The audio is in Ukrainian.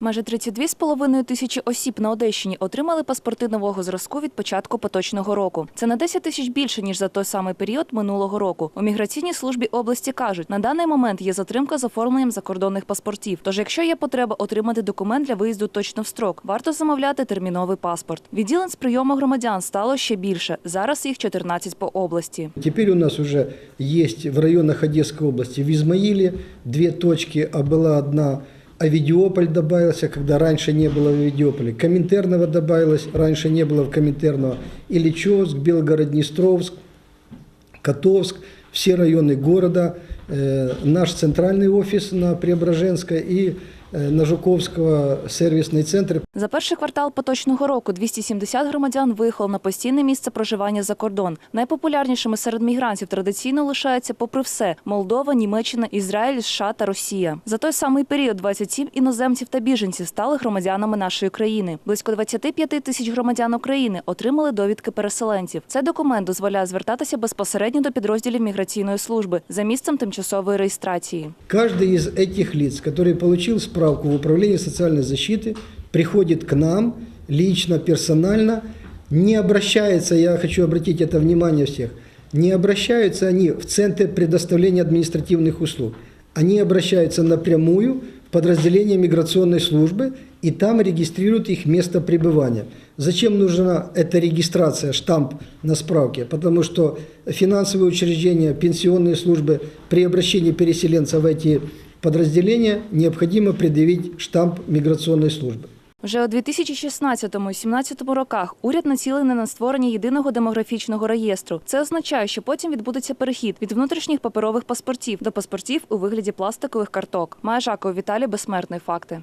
Майже 32,5 тисячі осіб на Одещині отримали паспорти нового зразку від початку поточного року. Це на 10 тисяч більше ніж за той самий період минулого року. У міграційній службі області кажуть, на даний момент є затримка з оформленням закордонних паспортів. Тож, якщо є потреба отримати документ для виїзду точно в строк, варто замовляти терміновий паспорт. Відділень з прийому громадян стало ще більше. Зараз їх 14 по області. Теперь у нас уже есть в районах Одесской области, в Измаиле две точки, а была одна Авидиополь добавился, когда раньше не было в Авидиополе. Коминтерново добавилось, раньше не было в Коминтерново. Ильичевск, Белгород-Днестровск, Котовск, все районы города, э, наш центральный офис на Преображенской и э, на Жуковского сервисный центр. За перший квартал поточного року 270 громадян виїхало на постійне місце проживання за кордон. Найпопулярнішими серед мігрантів традиційно лишаються, попри все, Молдова, Німеччина, Ізраїль, США та Росія. За той самий період 27 іноземців та біженців стали громадянами нашої країни. Близько 25 тисяч громадян України отримали довідки переселенців. Цей документ дозволяє звертатися безпосередньо до підрозділів міграційної служби за місцем тимчасової реєстрації. Каждый из этих лиц, который получил справку в Управлении социальной защиты, приходит к нам лично, персонально, не обращается, я хочу обратить это внимание всех, не обращаются они в Центр предоставления административных услуг. Они обращаются напрямую в подразделение миграционной службы и там регистрируют их место пребывания. Зачем нужна эта регистрация, штамп на справке? Потому что финансовые учреждения, пенсионные службы при обращении переселенцев в эти подразделения необходимо предъявить штамп миграционной службы. Вже у 2016-2017 роках уряд націлений на створення єдиного демографічного реєстру. Це означає, що потім відбудеться перехід від внутрішніх паперових паспортів до паспортів у вигляді пластикових карток. Має Жаков Віталій Безсмертний факти.